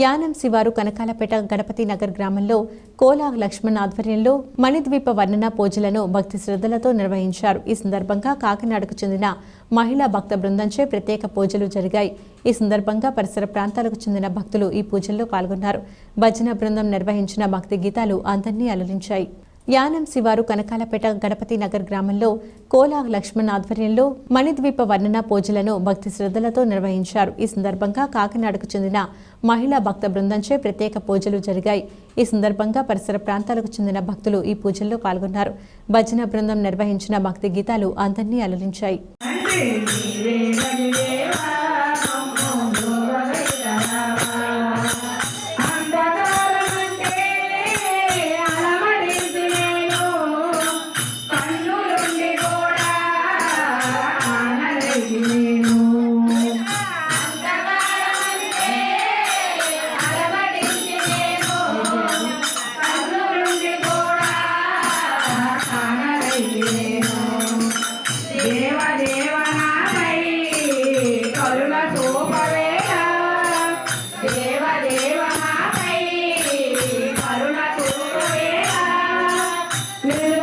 యానం శివారు కనకాలపేట గణపతి నగర్ గ్రామంలో కోలా లక్ష్మణ్ ఆధ్వర్యంలో మణిద్వీప వర్ణన పూజలను భక్తి శ్రద్ధలతో నిర్వహించారు. ఈ సందర్భంగా కాకినాడకు చెందిన మహిళా భక్త బృందంచే ప్రత్యేక పూజలు జరిగాయి. ఈ సందర్భంగా పరిసర ప్రాంతాలకు చెందిన భక్తులు ఈ పూజల్లో పాల్గొన్నారు. భజన బృందం నిర్వహించిన భక్తి గీతాలు అందరినీ అలరించాయి. యానం శివారు కనకాలపేట గణపతి నగర్ గ్రామంలో కోలా లక్ష్మణ్ ఆధ్వర్యంలో మణిద్వీప వర్ణన పూజలను భక్తి శ్రద్ధలతో నిర్వహించారు. ఈ సందర్భంగా కాకినాడకు చెందిన మహిళా భక్త బృందంచే ప్రత్యేక పూజలు జరిగాయి. ఈ సందర్భంగా పరిసర ప్రాంతాలకు చెందిన భక్తులు ఈ పూజల్లో పాల్గొన్నారు. భజన బృందం నిర్వహించిన భక్తి గీతాలు అందరినీ అలరించాయి. Amen.